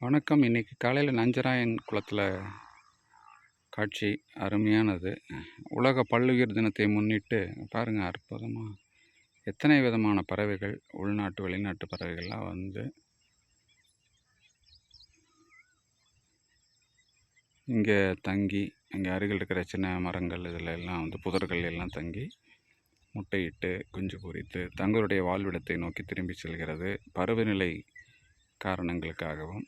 வணக்கம். இன்னைக்கு காலையில் நஞ்சராயன் குளத்தில் காட்சி அருமையானது. உலக பல்லுயிர் தினத்தை முன்னிட்டு பாருங்கள் அற்புதமாக எத்தனை விதமான பறவைகள் உள்நாட்டு வெளிநாட்டு பறவைகள்லாம் வந்து இங்கே தங்கி இங்கே அருகில் இருக்கிற சின்ன மரங்கள் இதில் எல்லாம் வந்து புதர்கள் எல்லாம் தங்கி முட்டையிட்டு குஞ்சு பொரித்து தங்களுடைய வாழ்விடத்தை நோக்கி திரும்பி செல்கிறது. பருவநிலை காரணங்களுக்காகவும்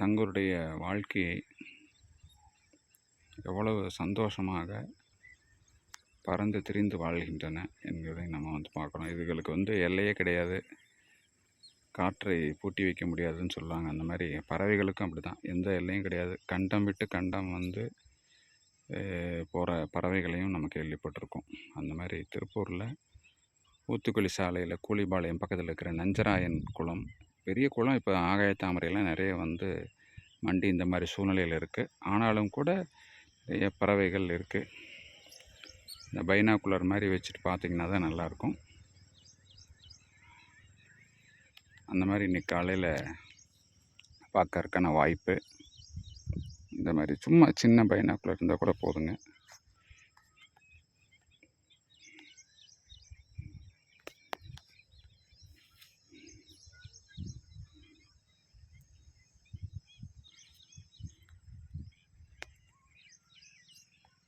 தங்களுடைய வாழ்க்கையை எவ்வளவு சந்தோஷமாக பறந்து திரிந்து வாழ்கின்றன என்கிறதை நம்ம வந்து பார்க்கணும். இதுகளுக்கு வந்து எல்லையே கிடையாது. காற்றை பூட்டி வைக்க முடியாதுன்னு சொல்லுவாங்க. அந்த மாதிரி பறவைகளுக்கும் அப்படி தான் எந்த எல்லையும் கிடையாது. கண்டம் விட்டு கண்டம் வந்து போகிற பறவைகளையும் நம்ம கேள்விப்பட்டிருக்கோம். அந்த மாதிரி திருப்பூரில் ஊத்துக்குழி சாலையில் கூலிபாளையம் பக்கத்தில் இருக்கிற நஞ்சராயன் குளம். பெரிய குளம். இப்போ ஆகாய தாமரையெல்லாம் நிறைய வந்து மண்டி இந்த மாதிரி சூழ்நிலையில் இருக்குது ஆனாலும் கூட நிறைய பறவைகள் இருக்குது இந்த பைனாக்குலர் மாதிரி வச்சுட்டு பார்த்திங்கன்னா தான் நல்லாயிருக்கும். அந்த மாதிரி இன்றைக்கி காலையில் பார்க்கறதுக்கான வாய்ப்பு. இந்த மாதிரி சும்மா சின்ன பைனாக்குலர் இருந்தால் கூட போதுங்க.